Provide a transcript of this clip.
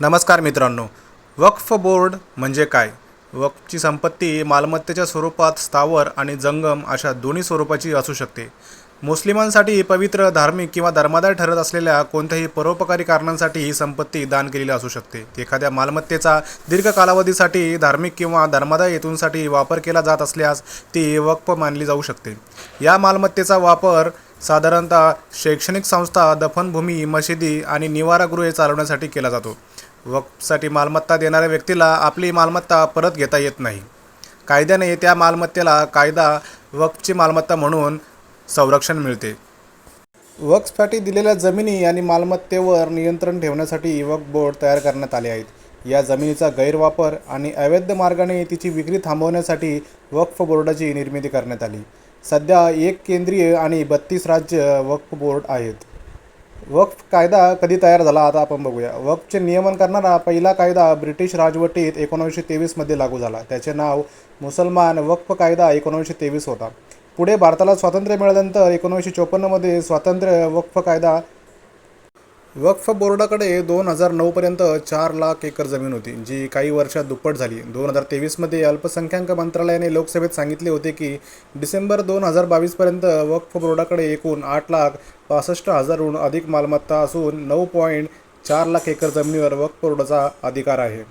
नमस्कार मित्रांनो वक्फ बोर्ड म्हणजे काय? वक्फची संपत्ती मालमत्तेच्या स्वरूपात स्थावर आणि जंगम अशा दोन्ही स्वरूपाची असू शकते. मुस्लिमांसाठी पवित्र धार्मिक किंवा धर्मादाय ठरत असलेल्या कोणत्याही परोपकारी कारणांसाठी ही संपत्ती दान केलेली असू शकते. एखाद्या मालमत्तेचा दीर्घ कालावधीसाठी धार्मिक किंवा धर्मादाय हेतूंसाठी वापर केला जात असल्यास ती वक्फ मानली जाऊ शकते. या मालमत्तेचा वापर साधारणतः शैक्षणिक संस्था दफनभूमी मशिदी आणि निवारागृहे चालवण्यासाठी केला जातो. वक्फसाठी मालमत्ता देणाऱ्या व्यक्तीला आपली मालमत्ता परत घेता येत नाही. कायद्याने त्या मालमत्तेला कायदा वक्फची मालमत्ता म्हणून संरक्षण मिळते. वक्फसाठी दिलेल्या जमिनी आणि मालमत्तेवर नियंत्रण ठेवण्यासाठी वक्फ बोर्ड तयार करण्यात आले आहेत. या जमिनीचा गैरवापर आणि अवैध मार्गाने तिची विक्री थांबवण्यासाठी वक्फ बोर्डाची निर्मिती करण्यात आली. सध्या एक केंद्रीय आणि बत्तीस राज्य वक्फ बोर्ड आहेत. वक्फ कायदा कधी तयार झाला आता आपण बघूया. वक्फचे नियमन करणारा पहिला कायदा ब्रिटिश राजवटीत एकोणीसशे तेवीसमध्ये लागू झाला. त्याचे नाव मुसलमान वक्फ कायदा एकोणीसशे तेवीस होता. पुढे भारताला स्वातंत्र्य मिळाल्यानंतर एकोणीसशे चोपन्नमध्ये स्वातंत्र्य वक्फ कायदा वक्फ बोर्डाकडे दोन हजार नऊपर्यंत चार लाख एकर जमीन होती जी काही वर्षात दुप्पट झाली. दोन हजार तेवीसमध्ये अल्पसंख्याक मंत्रालयाने लोकसभेत सांगितले होते की डिसेंबर दोन हजार बावीसपर्यंत वक्फ बोर्डाकडे एकूण आठ लाख पासष्ट हजारहून अधिक मालमत्ता असून नऊ पॉईंट चार लाख एकर जमिनीवर वक्फ बोर्डाचा अधिकार आहे.